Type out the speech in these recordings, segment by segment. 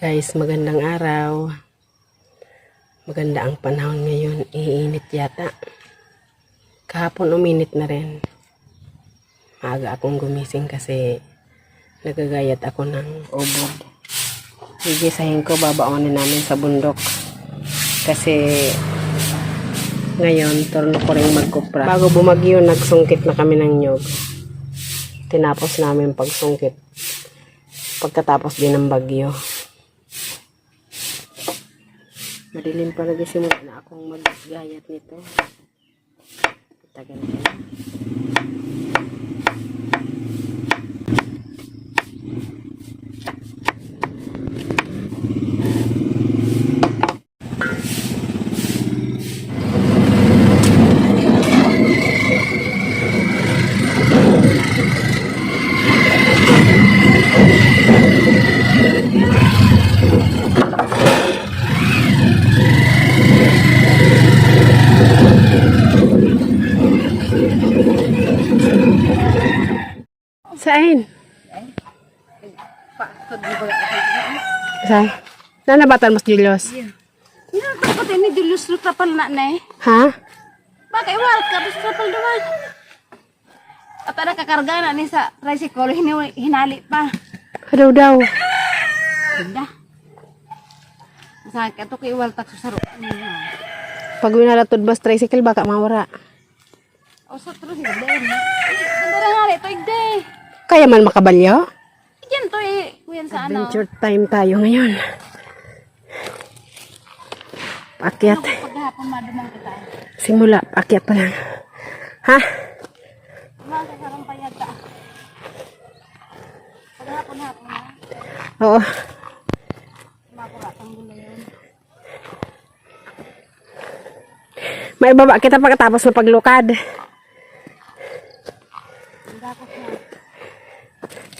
Guys, magandang araw. Maganda ang panahon ngayon. Iinit yata. Kahapon uminit na rin. Maaga akong gumising kasi nagagayat ako ng ubod. Gigisahin ko, babaonin namin sa bundok. Kasi ngayon, turno ko rin magkupra. Bago bumagyo, nagsungkit na kami ng nyog. Tinapos namin pagsungkit. Pagkatapos din ng bagyo. Madilim pa nagsimula na akong maggayat nito. Tagal na. Nanabatan mas Julius? Nga, dapat ini Julius lu tapal na eh. Ha? Bakit wal ka bis tapal doon? At ada kakarga na ni sa tricycle hini hinali pa. Ano daw? Ganda. Sa kato kay wal tak susaro. Pag winalatod bus tricycle, baka mawara. O sa terus ganda. Ganda na nga ito igde. Kaya man makabalyo? Yan to eh. Kuyan sa ano. Adventure time tayo ngayon. Paakyat. Paghapon madumang kita. Simula, paakyat pa lang. Ha? Mga sarang pa yata. Paghapon-hapon na. Oo. Makurat ang gulo yun. May baba kita pagkatapos ng paglukad.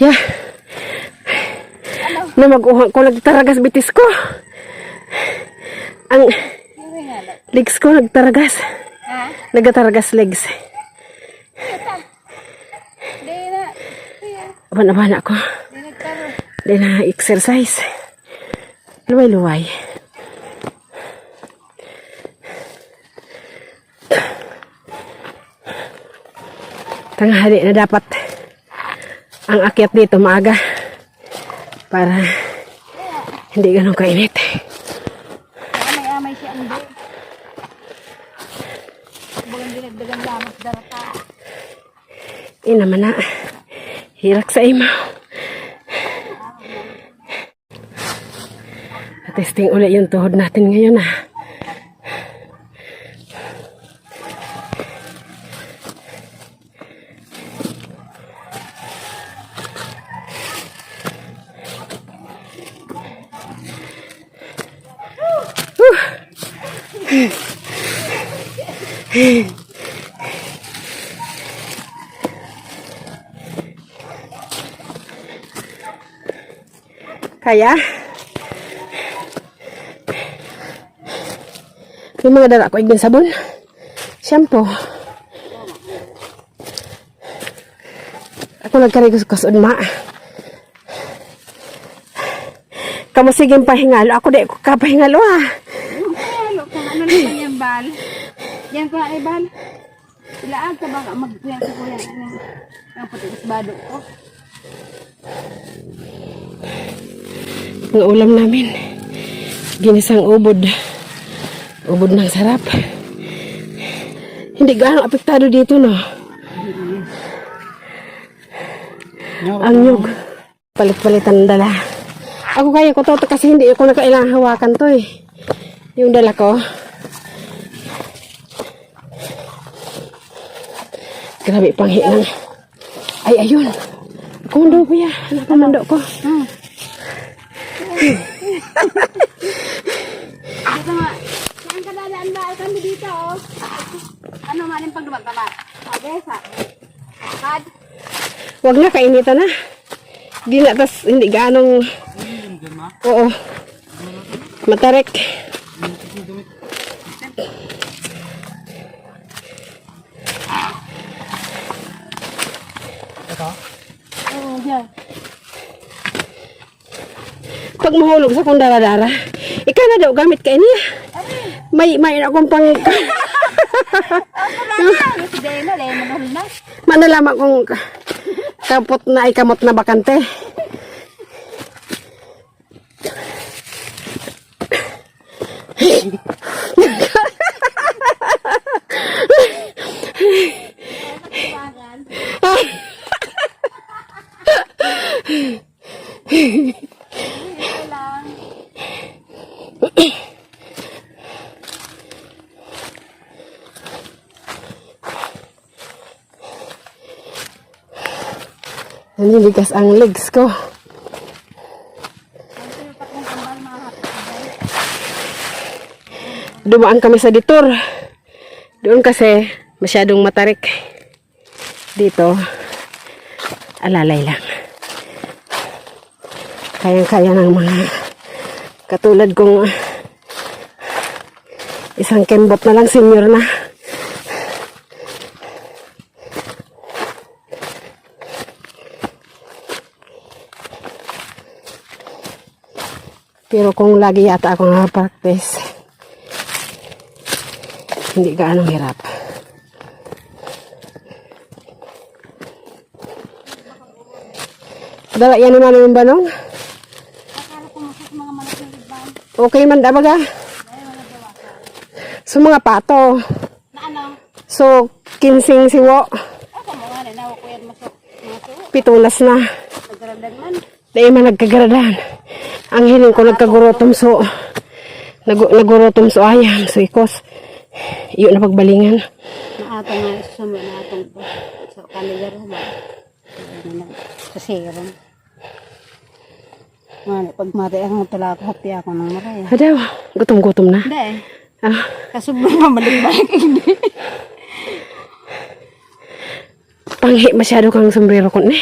Yeah. Na mag-uhang ko nagtaragas bitis ko. Ang legs ko nagtaragas. Ha? Nagtaragas legs. Di na. Kuya. Abana-bana ko. Di nagtaro. Di na exercise. Luway-luway. Tanghali na dapat ang akyat dito maaga para hindi ganun kainit. Eh naman na. Hirak sa imaw. Testing ulit yung tuhod natin ngayon ah. Kaya? Yung mga dala ko igin sabon. Shampoo. Ako nagkarigos ko sa ma. Kamu sige pahingalo. Ako di ko kapahingalo ah. Halo kung ano naman yung bal. Yan ko ay bal. Ilaag ka ba magkuyan sa kuya. Ang patigas bado ko. Ang ulam namin. Ginisang ubod. Ubod ng sarap. Hindi gaano apektado dito, no? Ang nyug. Palit-palitan dala. Ako kaya ko to to kasi hindi ako nakailangan hawakan to eh. Yung dala ko. Grabe pang hinang. Ay, ayun. Kondo ko ya. Anak ko mando ko. Hmm. Dito nga. Saan ka dadaan ba? Kami dito oh. Ano ka ba? Sabi sa. Kad. Huwag na, kainitan na. Hindi na, tas hindi ganong... Oo. Matarek. Oo, yan. Pag mahulog sa kong dara-dara, ikaw na daw gamit ka niya. May, may akong pang... Manalaman kong kapot na ay kamot na bakante. Naninigas ang legs ko. Dumaan kami sa ditor. Doon kasi masyadong matarik. Dito, alalay lang. Kayang-kaya ng mga katulad kong isang kembot na lang senior na. Pero kung lagi yata ako nga-practice, hindi gaano hirap. Dala yan naman yung ibang. Okay man da baga. So mga pato. Na ano? So kinsing siwo. Ako mo nga, na ko yan masuk. Masuk. Pitulas na. Nagkarandan man. Dahil man nagkagaradan. Ang hiling ko nagkagurotom so. Nag nagurotom so ayam. So ikos. Iyon na pagbalingan. Naatong nga sumo na atong to. So, kanigar ba? Kasiran. Ano, pag matay ako tala ako, happy ako ng maraya. Adaw. Gutom-gutom na. Hindi. Ah. Kasubong mabalik-balik hindi. Panghi masyado kang sombrero ko ni.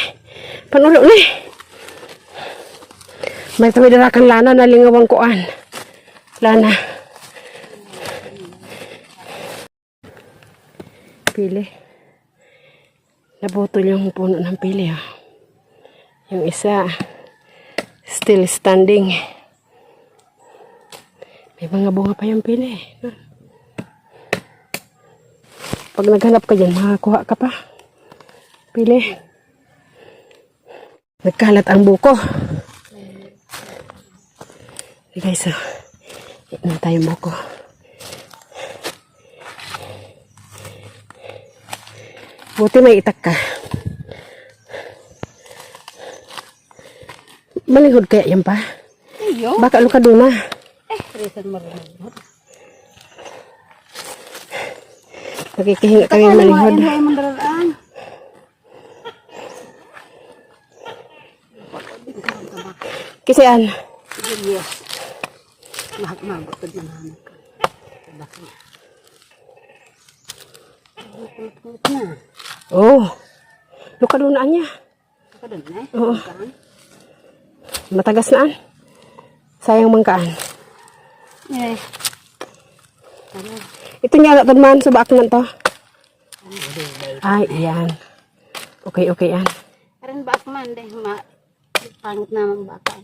Panulo ni. May tumidara kang lana na lingawang kuan. Lana. Pili. Nabutol yung puno ng pili. Ah. Yung isa, still standing. May mga bunga pa yung pili. Ah. Pag naghanap ka dyan, makakuha ka pa. Pili. Nagkalat ang buko. Okay guys, so, ito tayo buko. Buti may itak ka. Malihod kaya yan pa. Iyo. Baka luka doon na. Eh, reason mo rin. Nakikihinga kami malihod. Ay, mandaraan. Kasi an, Yes. Mahag-magot ko din naman. Bakit? na. oh, doon na niya. Ka doon eh. Oo. Matagas na an. Sayang mangkaan. Eh. Ano? Ito niya na man sa baak to. Ay, yan. Okay, okay yan. Karon ba man deh ma pangit naman baka.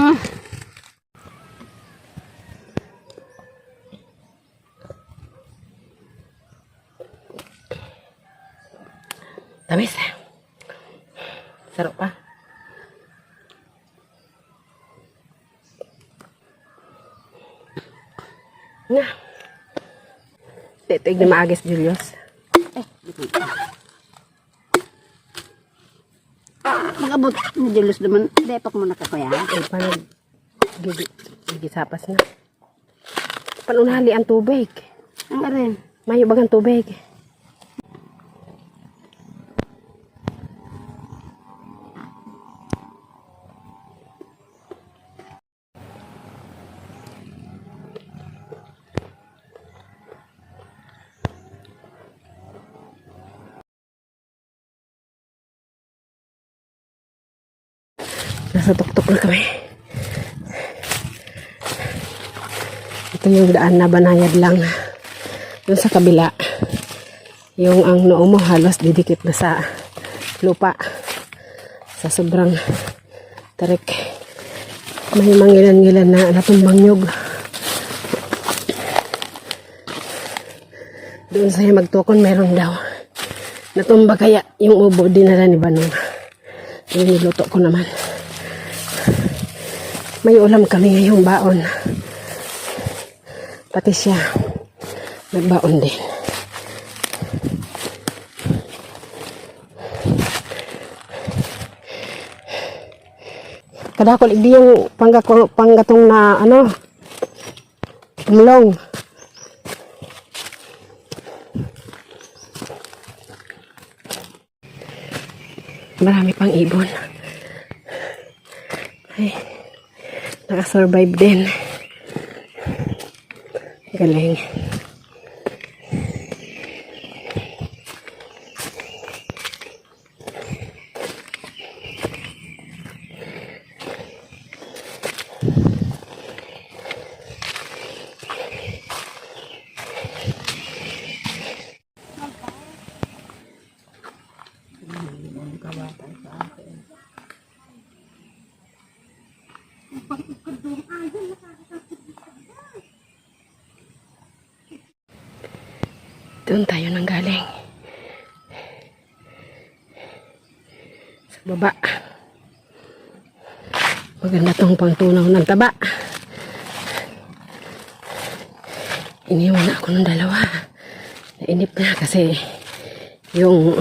Hmm. Tamis. Sarap pa. Na. Ito yung maagis, Julius. Magabot ni Julius naman. Depak mo na ka kuya. Paano gigi, gigisapas na. Panunali ang tubig. Ang arin. Mayo bagang tubig. Nasa tuktok na kami. Ito yung daan na banayad lang. Doon sa kabila. Yung ang noo mo halos didikit na sa lupa. Sa sobrang tarik. May mangilan-ngilan na natumbang nyug. Doon sa magtukon meron daw. Natumba kaya yung ubo dinala ni Banong. Yung niluto ko naman. May ulam kami ngayong baon. Pati siya. Nagbaon din. Kadakol, hindi yung panggako, panggatong na ano, tumulong. Marami pang ibon. Ay, nakasurvive din. Galing. Doon tayo nang galing. Sa baba. Maganda tong pangtunaw ng taba. Iniwan na ako ng dalawa. Nainip na kasi yung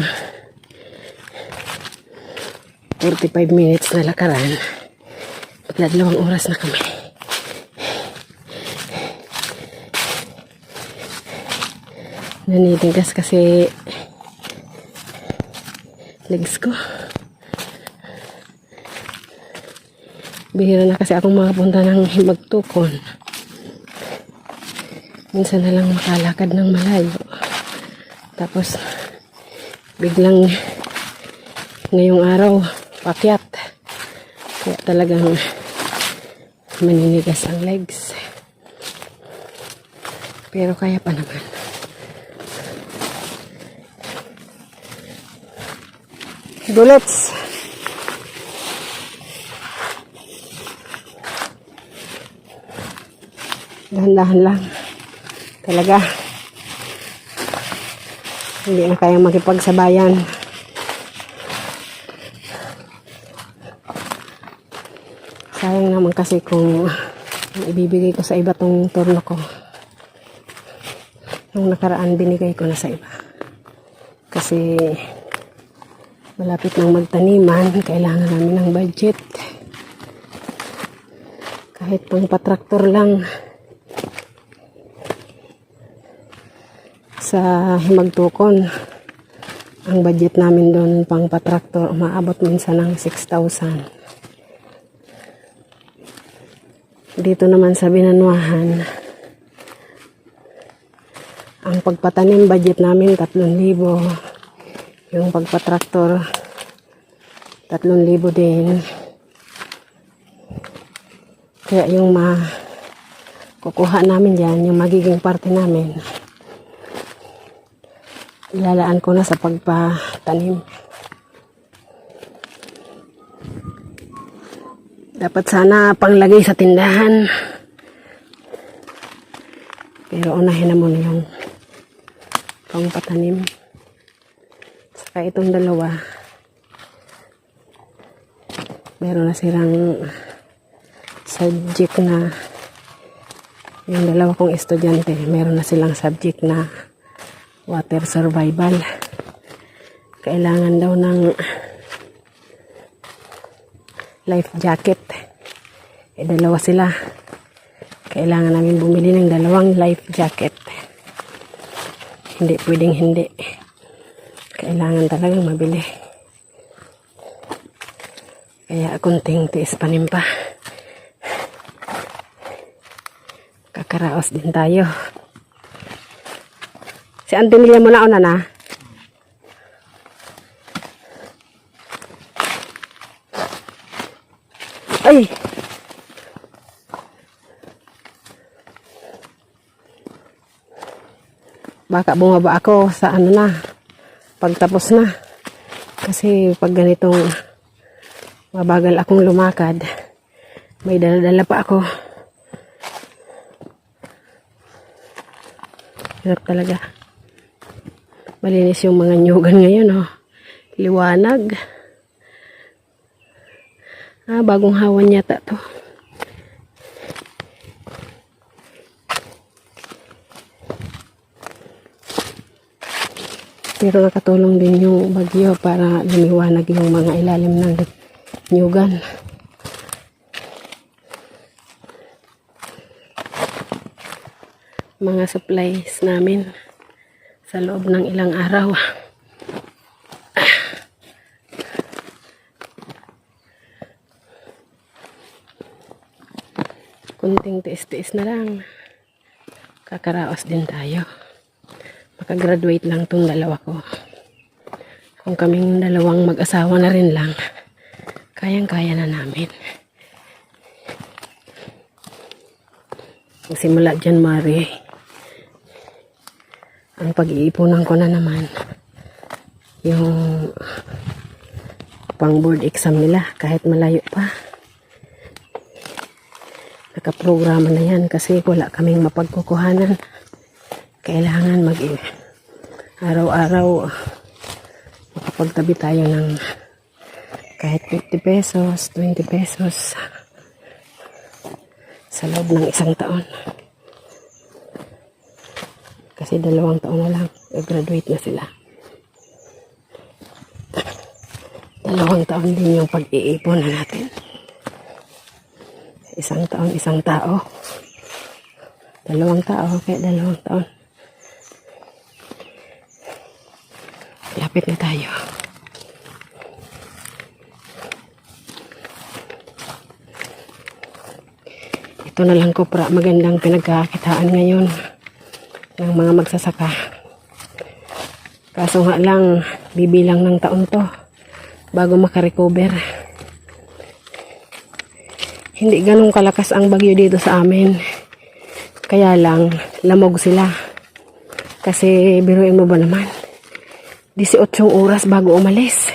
45 minutes na lakaran. Magdadalawang oras na kami. Nanitigas kasi legs ko. Bihira na kasi akong makapunta ng himagtukon. Minsan na lang makalakad ng malayo. Tapos, biglang ngayong araw, pakyat. Kaya talagang maninigas ang legs. Pero kaya pa naman. Bullets. Dahan-dahan lang. Talaga. Hindi na kayang makipagsabayan. Sayang naman kasi kung ibibigay ko sa iba tong turno ko. Nung nakaraan binigay ko na sa iba. Kasi malapit nang magtaniman, kailangan namin ng budget. Kahit pang patraktor lang sa himagtukon. Ang budget namin doon pang patraktor, umaabot minsan ng 6,000. Dito naman sa Binanwahan, ang pagpatanim budget namin 3,000. Yung pagpatraktor, 3,000 din. Kaya yung ma kukuha namin yan, yung magiging parte namin, ilalaan ko na sa pagpatanim. Dapat sana panglagay sa tindahan. Pero unahin na muna yung pangpatanim. Saka itong dalawa, meron na silang subject na yung dalawa kong estudyante, meron na silang subject na water survival. Kailangan daw ng life jacket. Eh, dalawa sila. Kailangan namin bumili ng dalawang life jacket. Hindi pwedeng hindi. Kailangan talagang mabili. Kaya kunting tiis panim pa. Kakaraos din tayo. Si Auntie Milia mo na una na. Ay! Baka bumaba ako sa ano na, pagtapos na. Kasi pag ganitong mabagal akong lumakad, may daladala pa ako. Hirap talaga. Malinis yung mga nyugan ngayon, oh. Liwanag. Ah, bagong hawan yata to. Pero nakatulong din yung bagyo para lumiwanag yung mga ilalim ng nyugan. Mga supplies namin sa loob ng ilang araw. Kunting tiis-tiis na lang. Kakaraos din tayo. Makagraduate lang tong dalawa ko. Kung kaming dalawang mag-asawa na rin lang, kayang-kaya na namin. Simula January, ang pag-iipunan ko na naman, yung pang board exam nila kahit malayo pa. Nakaprograma na yan kasi wala kaming mapagkukuhanan. Kailangan mag araw-araw makapagtabi tayo ng kahit 50 pesos, 20 pesos sa loob ng isang taon. Kasi dalawang taon na lang, graduate na sila. Dalawang taon din yung pag-iipon na natin. Isang taon, isang tao. Dalawang tao, kaya dalawang taon. Lapit na tayo. Ito na lang kopra, magandang pinagkakitaan ngayon ng mga magsasaka. Kaso nga lang, bibilang ng taon to bago makarecover. Hindi ganun kalakas ang bagyo dito sa amin. Kaya lang, lamog sila. Kasi biruin mo ba naman? 18 oras bago umalis.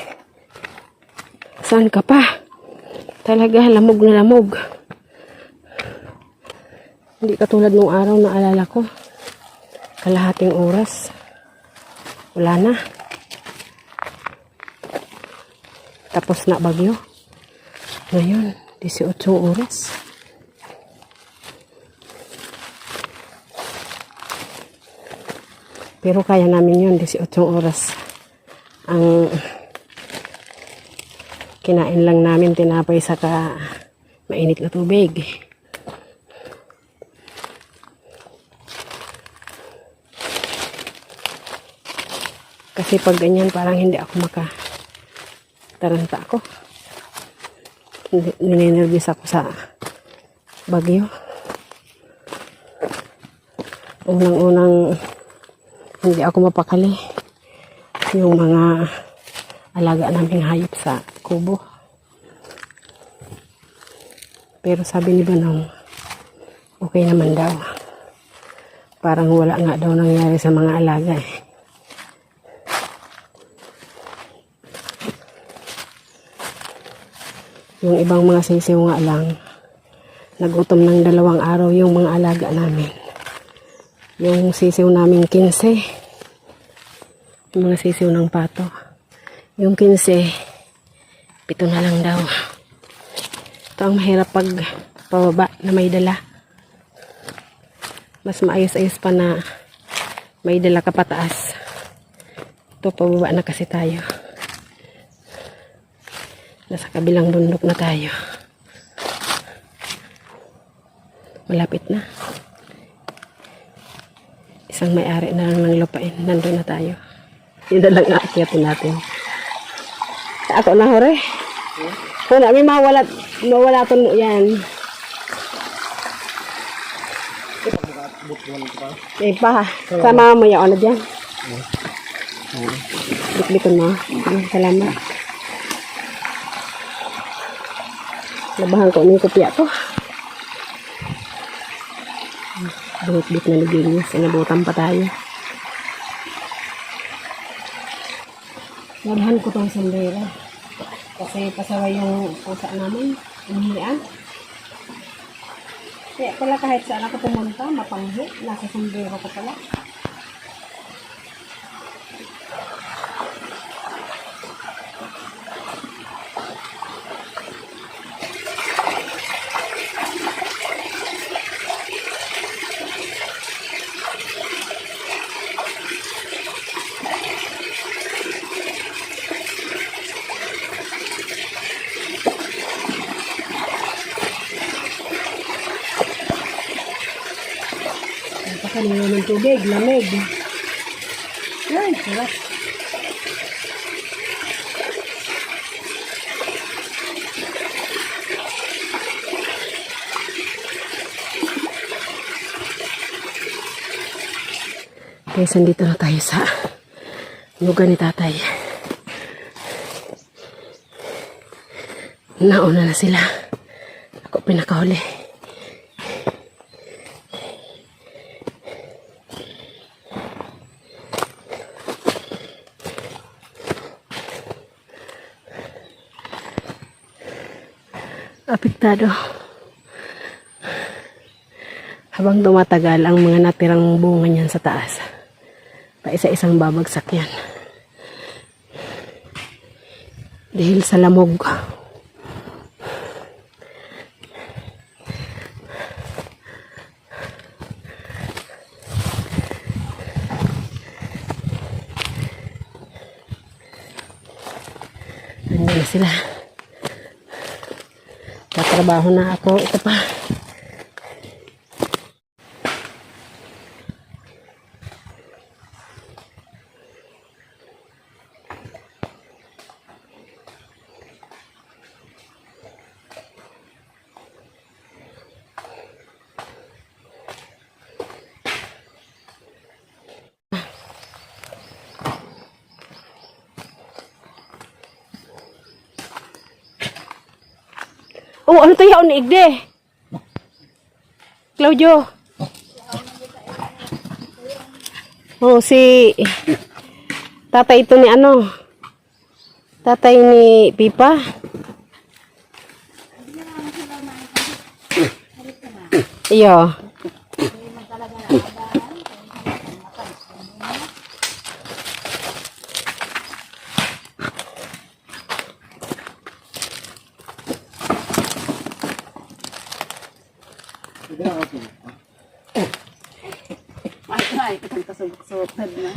Saan ka pa? Talaga, lamog na lamog. Hindi katulad nung araw na alala ko. Kalahating oras. Wala na. Tapos na bagyo. Ngayon, 18 oras. Pero kaya namin yun, 18 oras. Ang kinain lang namin tinapay saka mainit na tubig. Kasi pag ganyan, parang hindi ako maka taranta ako. Ninenervous ako sa bagyo. Unang-unang hindi ako mapakali yung mga alaga naming hayop sa kubo. Pero sabi ni Banong, okay naman daw. Parang wala nga daw nangyari sa mga alaga eh. Yung ibang mga sisiw nga lang, nagutom ng dalawang araw yung mga alaga namin. Yung sisiw namin 15, yung mga sisiw ng pato. Yung 15, pito na lang daw. Ito ang mahirap pag pababa na may dala. Mas maayos-ayos pa na may dala ka pataas. Ito, pababa na kasi tayo. Nasa kabilang bundok na tayo. Malapit na. Isang may-ari na lang ng lupain. Nandun na tayo. Yun na lang aakyatin natin. Ako na hore. Kung namin mawala, mawala to yan. Eh pa, sama mo yung ano dyan. Bitbiton mo. Sige, Salamat. Labahan ko ng kopya to. Bihit-bihit na naglinis. Inabutan pa tayo. Labahan ko tong sandera. Kasi pasaway yung pusa namin. Umulian. Kaya pala kahit saan ako pumunta, mapanghi. Nasa sandero ko pala. Napakalinaw ng tubig, lamig. Ay, sarap. Guys, andito na tayo sa lugar ni tatay. Nauna na sila. Ako pinakahuli. Apektado. Habang tumatagal ang mga natirang bunga niyan sa taas, pa isa-isang babagsak yan. Dahil sa lamog. Nandiyan na sila. Tatrabaho na ako. Ito pa. Oh, ano tayo ni Igde? Claudio. Oh, si tatay ito ni ano? Tatay ni Pipa. Iyo. Ay, ay, katang kasugod na.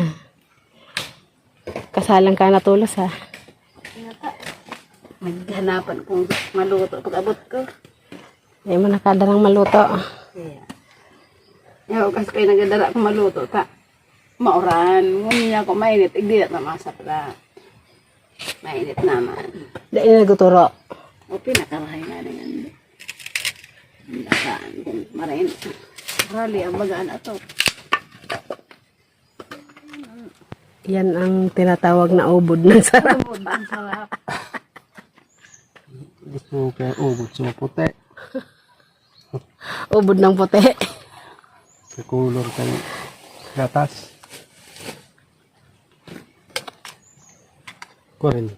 Kasalang ka natulos ha. Maghanapan kung maluto pag abot ko. Hindi mo nakadarang maluto. Kaya. Yaw, kasi kayo nagadara ko maluto ta. Mauran, ngunit ako mainit, igdi na masapra. Mainit naman. Dahil na naguturo. O pinakarahay na yan. Saan kung marain. Rally, ang bagaan ato. Yan ang tinatawag na ubod ng sarap. Tubod, ang sarap. Gusto ko kaya ubod sa puti. Ubod ng puti. Sa color kay gatas. 40.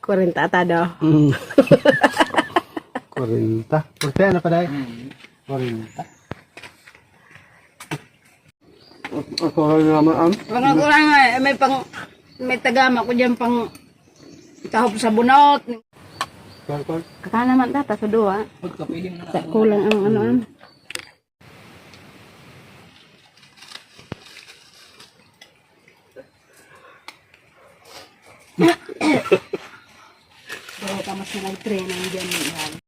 40 atado. Mm. 40. Puti ano pa dahil? 40. Ako naman am. Mga kurang nga, eh, may pang, may tagama ko dyan pang tahop sa bunot. Kwan kwan. Kaka naman data sa duwa. Sa kulang ang ano ano. Pero ka mas nag-train ang dyan.